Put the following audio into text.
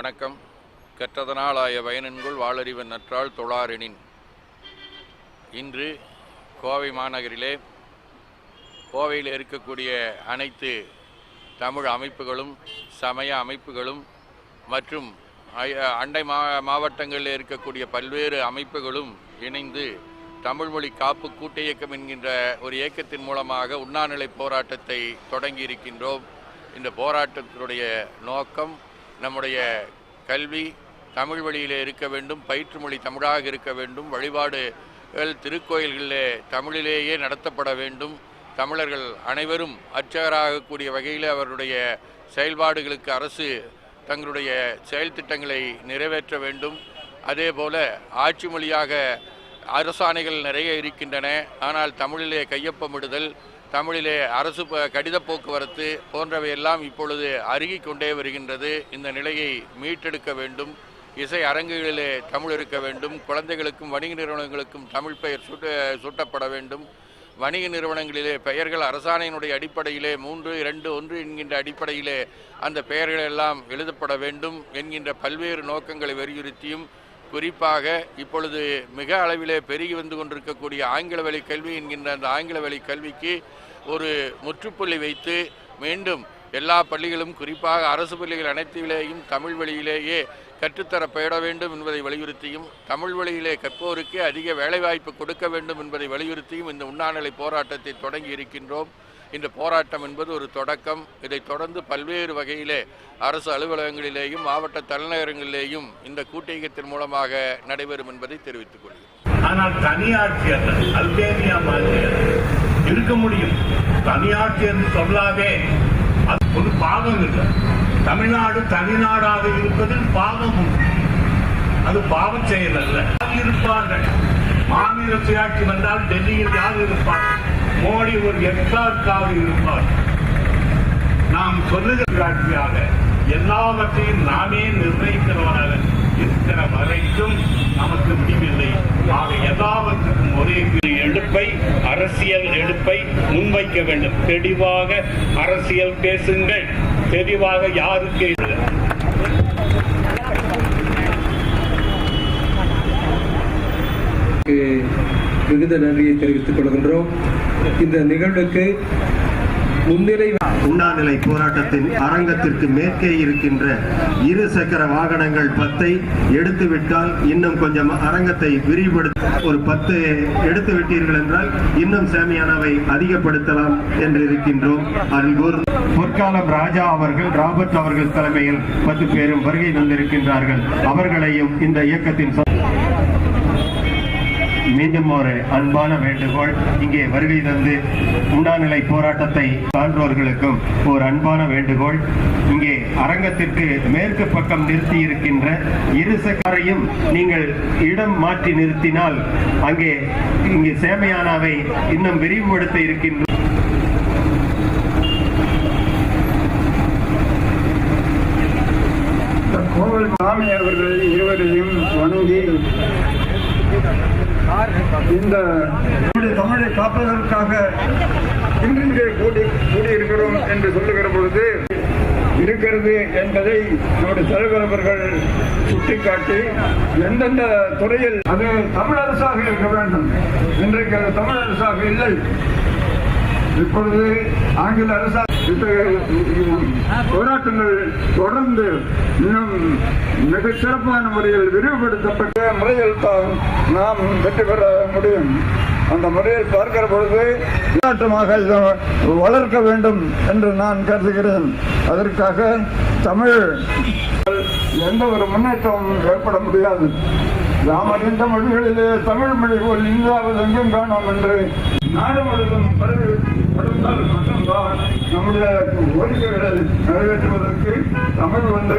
வணக்கம். கற்றதனாலாய பயனன்குள் வாளறிவன் நற்றாள் தொழாரெனின். இன்று கோவை மாநகரிலே கோவையில் இருக்கக்கூடிய அனைத்து தமிழ் அமைப்புகளும் சமய அமைப்புகளும் மற்றும் அண்டை மா மாவட்டங்களில் இருக்கக்கூடிய பல்வேறு அமைப்புகளும் இணைந்து தமிழ்மொழி காப்பு கூட்டு இயக்கம் என்கின்ற ஒரு இயக்கத்தின் மூலமாக உண்ணாநிலை போராட்டத்தை தொடங்கி இருக்கின்றோம் இந்த போராட்டத்தினுடைய நோக்கம் நம்முடைய கல்வி தமிழ் வழியிலே இருக்க வேண்டும் பயிற்று மொழி தமிழாக இருக்க வேண்டும் வழிபாடுகள் திருக்கோயில்களிலே தமிழிலேயே நடத்தப்பட வேண்டும். தமிழர்கள் அனைவரும் அர்ச்சகராகக்கூடிய வகையில் அவருடைய செயல்பாடுகளுக்கு அரசு தங்களுடைய செயல் திட்டங்களை நிறைவேற்ற வேண்டும். அதேபோல ஆட்சி மொழியாக அரசாணைகள் நிறைய இருக்கின்றன. ஆனால் தமிழிலே கையொப்பமிடுதல் தமிழிலே அரசு ப- கடித போக்குவரத்து போன்றவையெல்லாம் இப்பொழுது அருகிக் கொண்டே வருகின்றது. இந்த நிலையை மீட்டெடுக்க வேண்டும். இசை அரங்குகளிலே தமிழ் இருக்க வேண்டும். குழந்தைகளுக்கும் வணிக நிறுவனங்களுக்கும் தமிழ் பெயர் சூட்ட சூட்டப்பட வேண்டும். வணிக நிறுவனங்களிலே பெயர்கள் அரசாணையினுடைய அடிப்படையிலே மூன்று இரண்டு ஒன்று என்கின்ற அடிப்படையிலே அந்த பெயர்கள் எல்லாம் எழுதப்பட வேண்டும் என்கின்ற பல்வேறு நோக்கங்களை வலியுறுத்தியும் குறிப்பாக இப்பொழுது மிக அளவிலே பெருகி வந்து கொண்டிருக்கக்கூடிய ஆங்கில வழி கல்வி என்கின்ற அந்த ஆங்கில வழி கல்விக்கு ஒரு முற்றுப்புள்ளி வைத்து மீண்டும் எல்லா பள்ளிகளும் குறிப்பாக அரசு பள்ளிகள் அனைத்திலேயும் தமிழ் வழியிலேயே கற்றுத்தரப்பட வேண்டும் என்பதை வலியுறுத்தியும் தமிழ் வழியிலே கற்போருக்கு அதிக வேலைவாய்ப்பு கொடுக்க வேண்டும் என்பதை வலியுறுத்தியும் இந்த உண்ணாநிலை போராட்டத்தை தொடங்கி இருக்கின்றோம். இந்த போராட்டம் என்பது ஒரு தொடக்கம். இதைத் தொடர்ந்து பல்வேறு வகையிலே அரசு அலுவலகங்களிலேயும் மாவட்ட தலைநகரங்களிலேயும் இந்த கூட்டியக்கத்தின் மூலமாக நடைபெறும் என்பதை தெரிவித்துக் கொள்கிறேன். ஆனால் தனியாட்சியர் அல்பேனியா மாதிரி இருக்க முடியும். தனியாட்சியர் சொல்லாதே. அது ஒரு பாவம் இல்லை. தமிழ்நாடு தனிநாடாக இருப்பதில் பாவம் உண்டு. அது பாவம் செயல் அல்ல. இருப்பார்கள்? மாநில சுயாட்சி வந்தால் டெல்லியில் யார் இருப்பார்கள்? மோடி ஒரு எக்ஸாக்டாக இருப்பார். நாம் சொல்லுகிற ஆட்சியாக எல்லாவற்றையும் நாமே நிர்ணயிக்கிறவராக இருக்கிற வரைக்கும் நமக்கு முடிவில்லை. ஆக எல்லாவற்றுக்கும் ஒரே எடுப்பை அரசியல் எடுப்பை முன்வைக்க வேண்டும். தெளிவாக அரசியல் பேசுங்கள். தெளிவாக யாருக்கு மிகுந்த நன்றியை தெரிவித்துக் கொள்கின்றோம். இந்த நிகழ்வுக்கு முன்னிலை உண்ணாநிலை போராட்டத்தின் அரங்கத்திற்கு மேற்கே இருக்கின்ற இரு சக்கர வாகனங்கள் பத்தை எடுத்துவிட்டால் இன்னும் கொஞ்சம் அரங்கத்தை விரிவுபடுத்த ஒரு பத்து எடுத்து விட்டீர்கள் என்றால் இன்னும் சாமியானாவை அதிகப்படுத்தலாம் என்று இருக்கின்றோம். அருள்கூர் பொற்காலம் ராஜா அவர்கள் ராபர்ட் அவர்கள் தலைமையில் பத்து பேரும் வருகை தந்திருக்கின்றார்கள். அவர்களையும் இந்த இயக்கத்தின் மீண்டும் ஒரு அன்பான வேண்டுகோள் இங்கே வருகை தந்து உண்ணாநிலை போராட்டத்தை சான்றோர்களுக்கும் ஒரு அன்பான வேண்டுகோள். இங்கே அரங்கத்திற்கு மேற்கு பக்கம் நிறுத்தி இருக்கின்ற இருசக்கரையும் நீங்கள் இடம் மாற்றி நிறுத்தினால் அங்கே இங்கே சேமையானாவை இன்னும் விரிவுபடுத்த இருக்கின்ற கோவில் சாமி அவர்கள் இருவரையும் வணங்கி இந்த நம்முடைய தமிழை காப்பதற்காக இன்று இங்கே கூடி கூடியிருக்கிறோம் என்று சொல்லுகிற பொழுது இருக்கிறது என்பதை நம்முடைய தலைவர் அவர்கள் சுட்டிக்காட்டி எந்தெந்த துறையில் அது தமிழ் அரசாக இருக்க வேண்டும். இன்றைக்கு அது தமிழ் அரசாக இல்லை. இப்பொழுது ஆங்கில அரசா போராட்டங்கள் தொடர்ந்து இன்னும் மிக சிறப்பான முறையில் விரிவுபடுத்தப்பட்ட முறையில் தான் நாம் வெற்றி பெற முடியும். அந்த முறையை பார்க்கிற பொழுது போராட்டமாக வளர்க்க வேண்டும் என்று நான் கருதுகிறேன். அதற்காக தமிழ் எந்த ஒரு முன்னேற்றமும் ஏற்பட முடியாது. நாம் அறிந்த மொழிகளிலே தமிழ் மொழி போல் இந்தியாவில் எங்கும் காணோம் என்று நாடு முழுவதும் படுத்தால் மட்டும்தான் நம்முடைய கோரிக்கைகளை நிறைவேற்றுவதற்கு தமிழ் வந்து